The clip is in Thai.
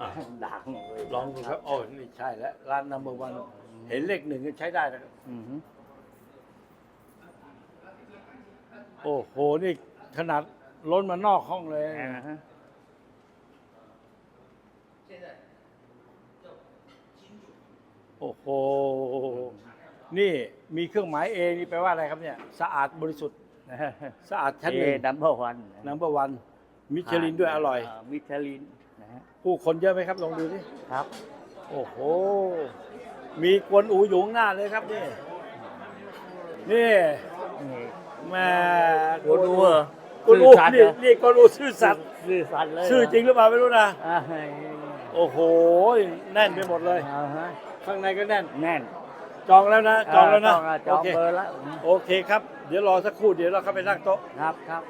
อะ ดังเลยลองดูครับโอ้นี่ใช่แล้วร้านนัมเบอร์วันเห็นเลขหนึ่งก็ใช้ได้นะครับอือฮึโอ้โหนี่ขนาดล้นมานอกห้องเลยอ่าฮะโอ้โหนี่มีเครื่องหมายเอนี่แปลว่าอะไรครับเนี่ย สะอาดบริสุทธิ์สะอาดชั้นเอหนึ่งดัมเบิลวันนัมเบอร์วันมิชลินด้วยอร่อย มิชลินนะฮะ ผู้คนเยอะไหมครับลองดูสิครับ โอ้โห มีกวนอูอยู่ข้างหน้าเลยครับนี่ นี่นี่แม่กวนอูเหรอกวนอูซื่อสัตย์นี่เหรอนี่กวนอูซื่อสัตย์ซื่อสัตย์เลยชื่อจริงหรือเปล่าไม่รู้นะอ่าโอ้โห แน่นไปหมดเลยอ่าฮะข้างในก็แน่น แน่น จองแล้วนะ จองแล้วนะ จองโอจองเคเบอร์แล้ว โอเคครับ เดี๋ยวรอสักครู่ เดี๋ยวเราเข้าไปนั่งโต๊ะ ครับครับ